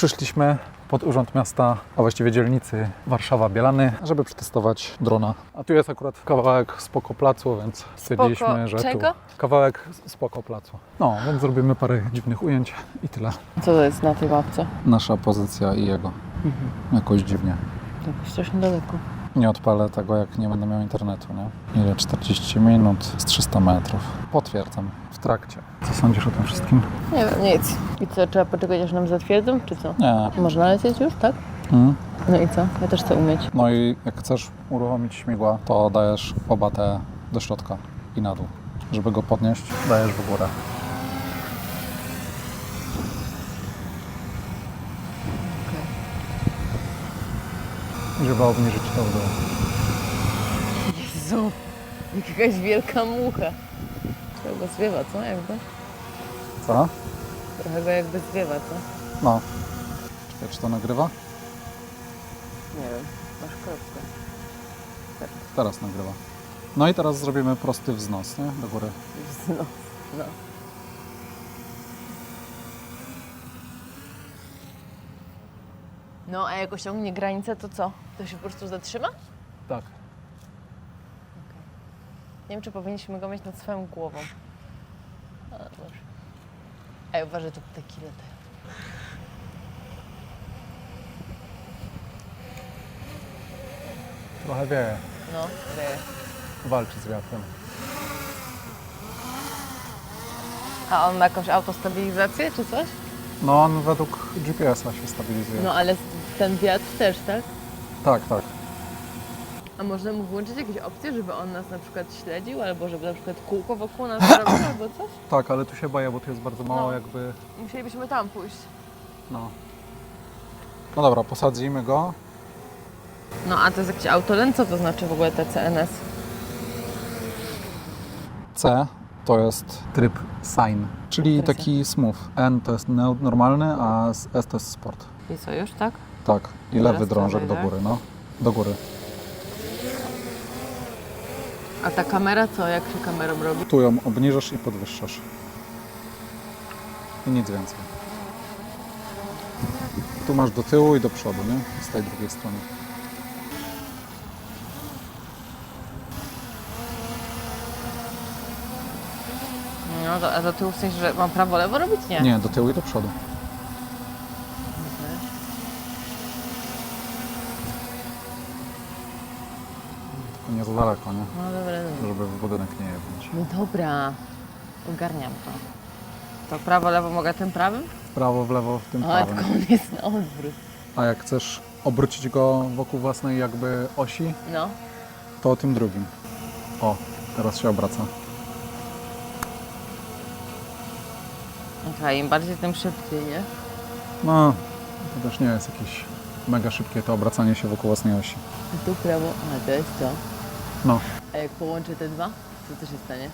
Przyszliśmy pod Urząd Miasta, a właściwie dzielnicy Warszawa-Bielany, żeby przetestować drona. A tu jest akurat kawałek spoko placu, więc stwierdziliśmy, że czego? tu kawałek spoko placu. No, więc zrobimy parę dziwnych ujęć i tyle. Co to jest na tej mapce? Nasza pozycja i jego. Jakoś dziwnie. Jakoś strasznie daleko. Nie odpalę tego, jak nie będę miał internetu, nie? Ile? 40 minut z 300 metrów. Potwierdzam. W trakcie. Co sądzisz o tym wszystkim? Nie wiem, nic. I co, trzeba poczekać aż nam zatwierdzą, czy co? Nie. Można lecieć już, tak? Mhm. No i co? Ja też chcę umieć. No i jak chcesz uruchomić śmigła, to dajesz oba te do środka i na dół. Żeby go podnieść, dajesz w górę. Żeby obniżyć to w dół. Jezu, jak jakaś wielka mucha. Trochę go zwiewa, co? Jakby? Co? Trochę go jakby zwiewa, co? No. Czekaj, czy to nagrywa? Nie wiem. Masz kropkę. Teraz nagrywa. No i teraz zrobimy prosty wznos, nie? Do góry. No, no. No, a jak osiągnie granicę, to co? To się po prostu zatrzyma? Tak. Nie wiem, czy powinniśmy go mieć nad swoją głową. A, dobrze. Ej, uważaj, tu ptaki latają. Trochę wieje. No, wieje. Walczy z wiatrem. A on ma jakąś autostabilizację, czy coś? No on według GPS-a się stabilizuje. No, ale ten wiatr też, tak? Tak, tak. A można mu włączyć jakieś opcje, żeby on nas na przykład śledził, albo żeby na przykład kółko wokół nas robił, albo coś? Tak, ale tu się boję, bo tu jest bardzo mało No. jakby... Musielibyśmy tam pójść. No. No dobra, posadzimy go. No, a to jest jakiś autolen? Co to znaczy w ogóle te CNS? C to jest tryb sign, czyli taki smooth. N to jest normalny, a S to jest sport. I co, już tak? Tak. I Teraz lewy drążek do tak? góry, no. Do góry. A ta kamera co? Jak się kamerą robi? Tu ją obniżasz i podwyższasz. I nic więcej. Tu masz do tyłu i do przodu, nie? Z tej drugiej strony. To, a do tyłu w sensie, że mam prawo, lewo robić? Nie. Nie, do tyłu i do przodu. Tylko nie za daleko, nie? No dobra, dobra. Żeby w budynek nie jebnąć. No dobra, ogarniam to. To prawo, lewo mogę tym prawym? W prawo, w lewo, w tym A, prawym. tylko on jest na odwrót. A jak chcesz obrócić go wokół własnej jakby osi, No. to tym drugim. O, teraz się obraca. Okej, im bardziej, tym szybciej, nie? No, to też nie jest jakieś mega szybkie to obracanie się wokół własnej osi. A tu prawo, a to jest to. No, A jak połączę te dwa, to co się stanie?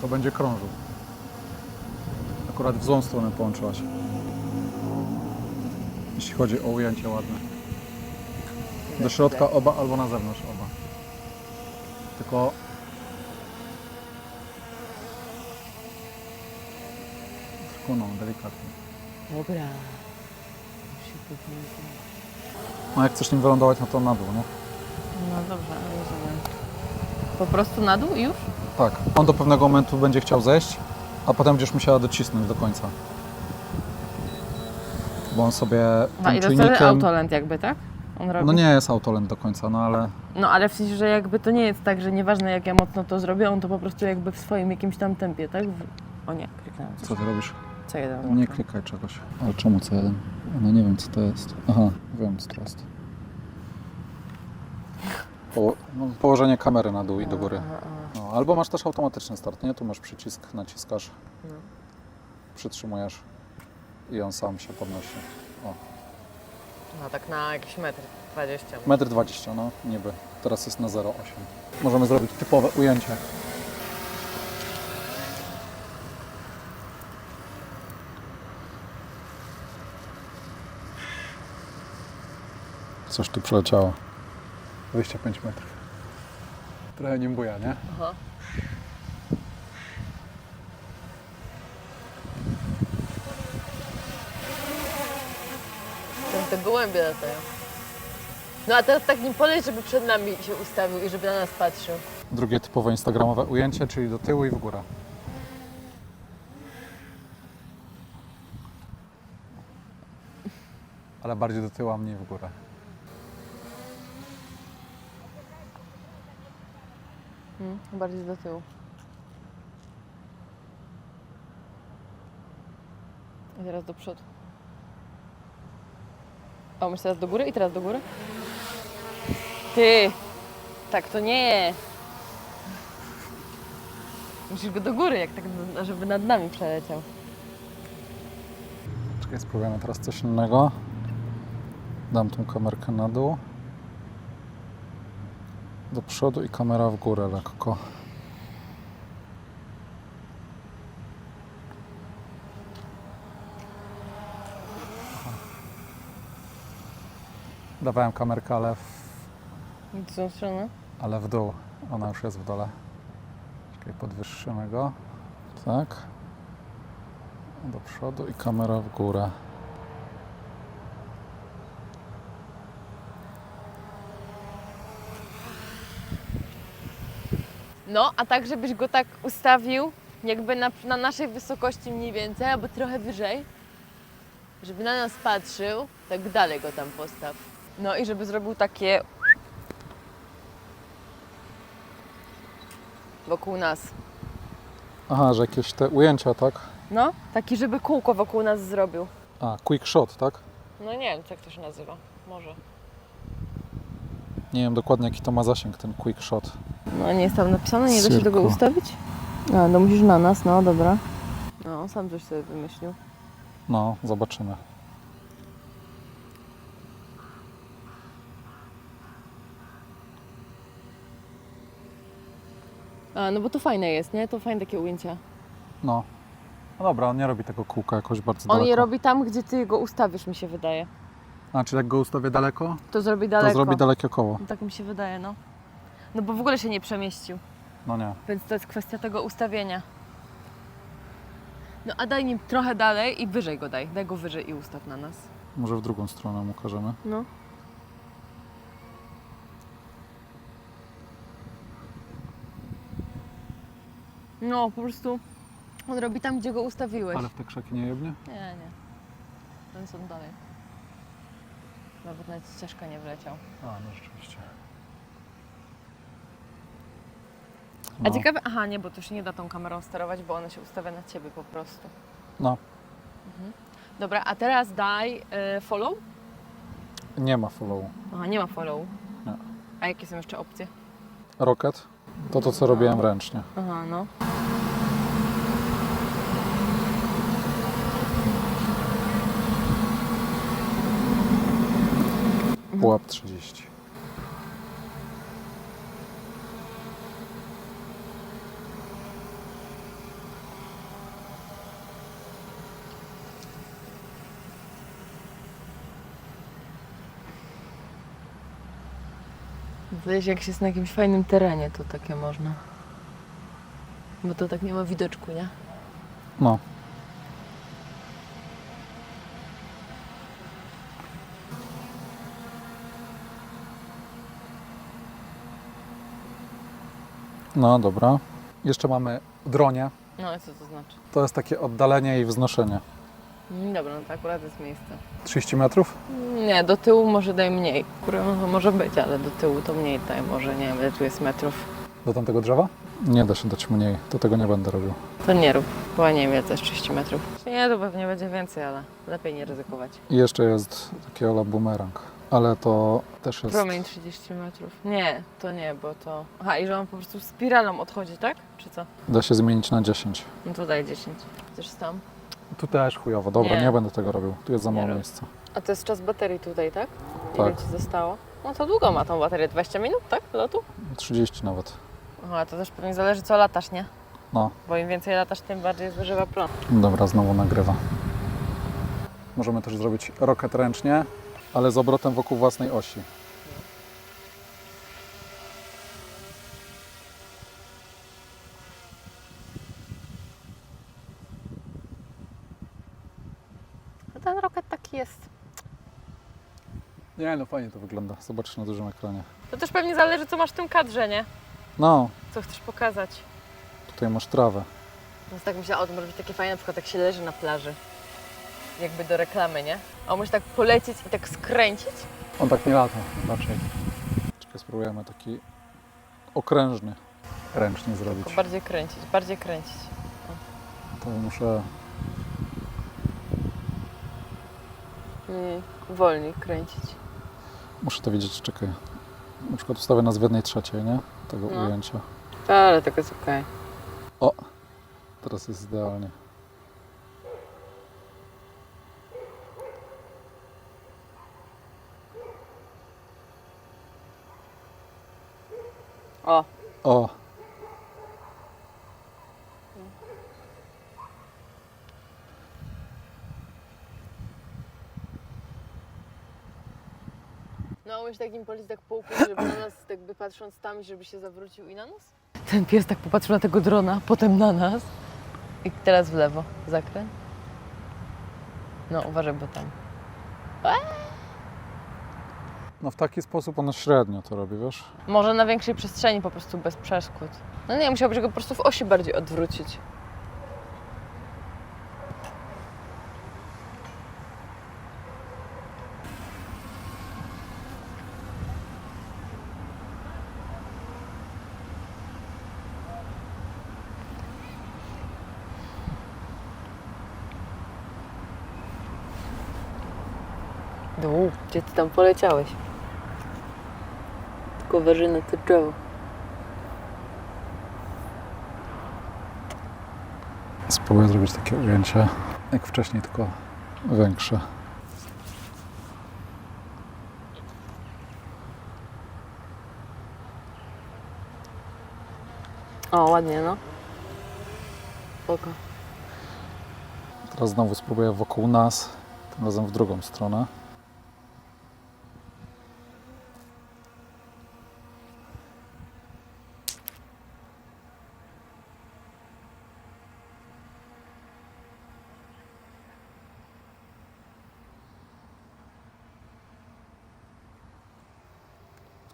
to będzie krążył. Akurat w złą stronę połączyłaś. Jeśli chodzi o ujęcie ładne. Do środka oba albo na zewnątrz oba. Tylko tylko no, delikatnie. Dobra. Już się powinien- No jak chcesz nim wylądować, no to na dół, nie? No dobrze, rozumiem. Po prostu na dół i już? Tak. On do pewnego momentu będzie chciał zejść, a potem będziesz musiała docisnąć do końca. Bo on sobie tym i czujnikiem... autolent jakby, tak? On robi? No nie jest autolent do końca, no ale No ale w sensie, że jakby to nie jest tak, że nieważne jak ja mocno to zrobię, on to po prostu jakby w swoim jakimś tam tempie, tak? W... O nie, kliknąłem co ty robisz? Co jeden? Nie włączyłem. klikaj czegoś. Ale czemu C1? No nie wiem co to jest. Aha, wiem co to jest. Po, no, położenie kamery na dół i do góry. No, albo masz też automatyczny start, nie? Tu masz przycisk, naciskasz, No. przytrzymujesz i on sam się podnosi. O. No tak na jakiś metr 20. Metr 20, no niby. Teraz jest na 0,8. Możemy zrobić typowe ujęcie. Coś tu przeleciało. 25 metrów. Trochę nim buja, nie? Aha. te gołębie latają. No a teraz tak nim poleć, żeby przed nami się ustawił i żeby na nas patrzył. Drugie typowe instagramowe ujęcie, czyli do tyłu i w górę. Ale bardziej do tyłu, a mniej w górę. Hmm, bardziej do tyłu. I teraz do przodu. O, myślę teraz do góry i teraz do góry? Ty! Tak to nie! Musisz go do góry, jak tak, żeby nad nami przeleciał. Czekaj, spróbujemy teraz coś innego. Dam tą kamerkę na dół. Do przodu i kamera w górę lekko. Dawałem kamerkę, ale w, ale w dół. Ona już jest w dole. Czekaj, podwyższymy go. Tak. Do przodu i kamera w górę. No, a tak, żebyś go tak ustawił, jakby na, na naszej wysokości mniej więcej, albo trochę wyżej. Żeby na nas patrzył, tak dalej go tam postaw. No i żeby zrobił takie wokół nas. Aha, że jakieś te ujęcia, tak? No, taki, żeby kółko wokół nas zrobił. A, quick shot, tak? No nie wiem, jak to się nazywa. Może. Nie wiem dokładnie jaki to ma zasięg ten quick shot. No nie jest tam napisane, nie da się tego ustawić? A, no musisz na nas, no dobra. No, sam coś sobie wymyślił. No, zobaczymy. A, no bo to fajne jest, nie? To fajne takie ujęcia. No. No dobra, on nie robi tego kółka jakoś bardzo On daleko. je robi tam, gdzie ty go ustawisz, mi się wydaje. A, czyli jak go ustawię daleko, To zrobi daleko. to zrobi dalekie koło. Tak mi się wydaje, no. No bo w ogóle się nie przemieścił, No nie. więc to jest kwestia tego ustawienia. No a daj nim trochę dalej i wyżej go daj. Daj go wyżej i ustaw na nas. Może w drugą stronę mu każemy. No. No, po prostu on robi tam, gdzie go ustawiłeś. Ale w te krzaki nie jebnie? Nie, nie. Ten są dalej. Nawet nawet ścieżka nie wleciał. A, no rzeczywiście. A No. ciekawe, aha, nie, bo to się nie da tą kamerą sterować, bo ona się ustawia na ciebie po prostu. No, Dobra, a teraz daj y, follow. nie ma follow. Aha, nie ma follow. Nie. A jakie są jeszcze opcje? Rocket to to, co robiłem ręcznie. Aha, no. Pułap 30. Wiesz, jak się jest na jakimś fajnym terenie, to takie można. Bo to tak nie ma widoczku, nie? No. No dobra. Jeszcze mamy dronie. No i co to znaczy? To jest takie oddalenie i wznoszenie. Dobra, no to akurat jest miejsce. 30 metrów? Nie, do tyłu może daj mniej. Kurwa, no może być, ale do tyłu to mniej daj. Może nie wiem, ile tu jest metrów. Do tamtego drzewa? Nie da się dać mniej. To tego nie będę robił. To nie rób, bo nie wiem, ile to jest 30 metrów. Nie, to pewnie będzie więcej, ale lepiej nie ryzykować. I jeszcze jest taki ola bumerang. Ale to też jest... Promień 30 metrów. Nie, to nie, bo to... Aha, i że on po prostu spiralą odchodzi, tak? Czy co? Da się zmienić na 10. No to daj 10. Chcesz tam? Tu też chujowo. Dobra, Nie. nie, będę tego robił. Tu jest za mało rób. miejsca. A to jest czas baterii tutaj, tak? Ile Tak. ci zostało? No to długo ma tą baterię, 20 minut, tak? Lotu? 30 nawet. Aha, to też pewnie zależy co latasz, nie? No. Bo im więcej latasz, tym bardziej zużywa prąd. Dobra, znowu nagrywa. Możemy też zrobić rocket ręcznie, ale z obrotem wokół własnej osi. No ten rocket taki jest. Nie, no fajnie to wygląda. Zobaczysz na dużym ekranie. To też pewnie zależy, co masz w tym kadrze, nie? No, Co chcesz pokazać. tutaj masz trawę. Więc tak myślałam, o to może być takie fajne, na przykład jak się leży na plaży. Jakby do reklamy, nie? A może tak polecieć i tak skręcić? On tak nie lata raczej. Czekaj, spróbujemy taki okrężny ręcznie zrobić. Tylko bardziej kręcić, bardziej kręcić. To muszę... Mm, wolniej kręcić. Muszę to widzieć, czekaj. Na przykład ustawię nas w jednej trzeciej, nie? Tego No. ujęcia. Ale tak jest okej. Teraz jest idealnie. O, O! Umiesz takim polić tak półku, żeby na nas jakby patrząc tam, żeby się zawrócił i na nas? Ten pies tak popatrzył na tego drona, potem na nas. I teraz w lewo, zakręt. No uważaj, bo tam. No w taki sposób ona średnio to robi, wiesz? Może na większej przestrzeni po prostu bez przeszkód. No nie, musiałbyś go po prostu w osi bardziej odwrócić. Dół, gdzie ty tam poleciałeś? Tylko wyżyny to drzewo. Spróbuję zrobić takie ujęcie jak wcześniej, tylko większe. O, ładnie, no. Spoko. Teraz znowu spróbuję wokół nas, tym razem w drugą stronę.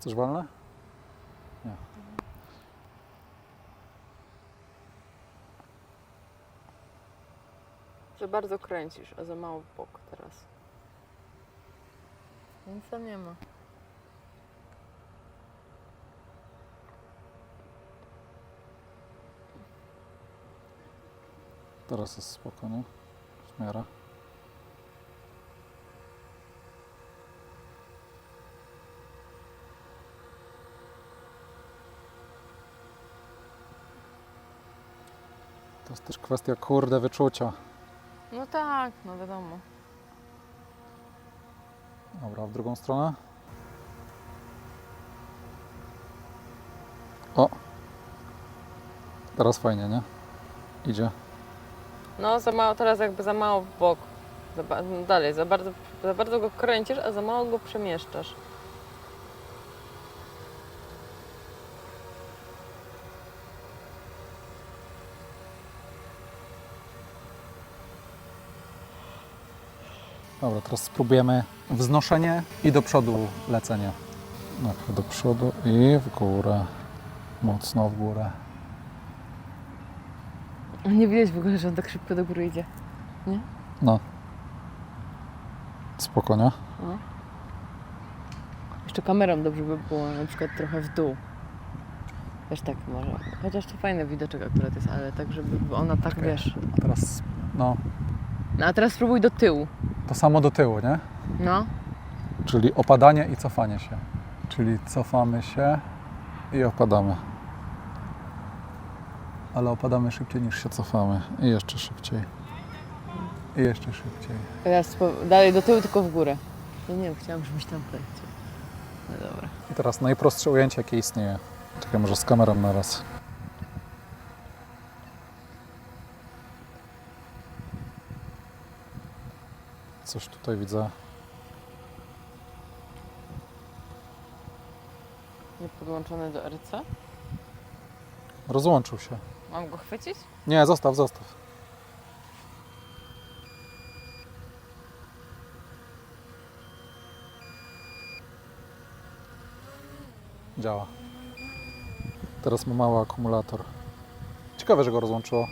Chcesz walne? Nie. Że bardzo kręcisz, a za mało w bok teraz. Nic tam nie ma. Teraz jest spoko, nie? W miarę. To jest też kwestia, kurde, wyczucia. No tak, no wiadomo. Dobra, w drugą stronę. O! Teraz fajnie, nie? Idzie. No za mało, teraz jakby za mało w bok. Za, ba- no dalej, za bardzo, za bardzo go kręcisz, a za mało go przemieszczasz. Dobra, teraz spróbujemy wznoszenie i do przodu lecenie. Najpierw do przodu i w górę. Mocno w górę. Nie widać w ogóle, że on tak szybko do góry idzie. No. Spokojnie. No. Jeszcze kamerą dobrze by było, na przykład trochę w dół. Wiesz, tak może. Chociaż to fajny widoczek akurat jest, ale tak, żeby ona tak, wiesz. A teraz, no, No a teraz spróbuj do tyłu. To samo do tyłu, nie? No. Czyli opadanie i cofanie się. Czyli cofamy się i opadamy. Ale opadamy szybciej niż się cofamy. I jeszcze szybciej. I jeszcze szybciej. Teraz dalej do tyłu, tylko w górę. No nie wiem, chciałam, żebyś tam poleciał. No dobra. I teraz najprostsze ujęcie, jakie istnieje. Czekaj, może z kamerą na raz. Coś tutaj widzę. Nie podłączony do RC? Rozłączył się. Mam go chwycić? Nie, zostaw, zostaw. działa. Teraz ma mały akumulator. Ciekawe, że go rozłączyło.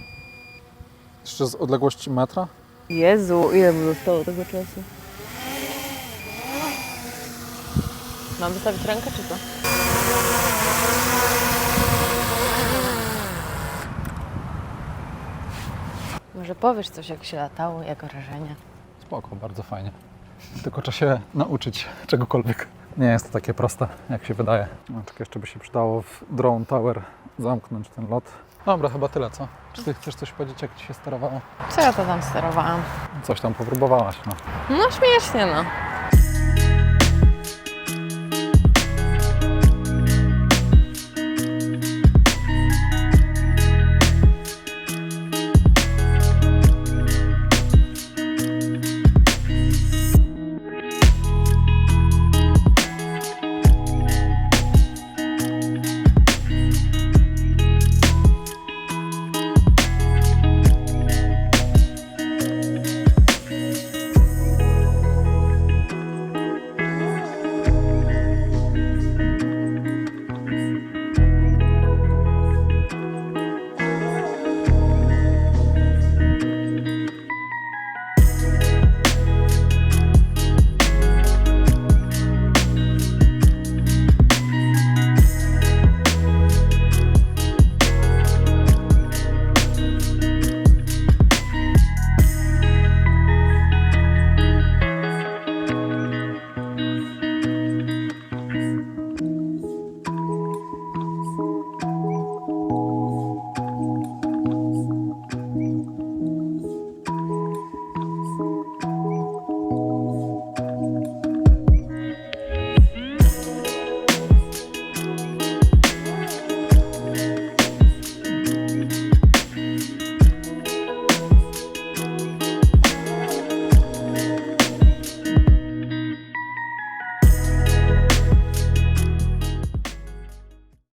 Jeszcze z odległości metra? Jezu, ile mu zostało tego czasu? Mam wystawić rękę, czy co? Może powiesz coś, jak się latało, jak wrażenie? Spoko, bardzo fajnie. Tylko trzeba się nauczyć czegokolwiek. Nie jest to takie proste, jak się wydaje. No, tylko jeszcze by się przydało w Drone Tower zamknąć ten lot. Dobra, chyba tyle, co? Czy ty chcesz coś powiedzieć, jak ci się sterowało? Co ja to tam sterowałam? Coś tam popróbowałaś, no. No śmiesznie, no.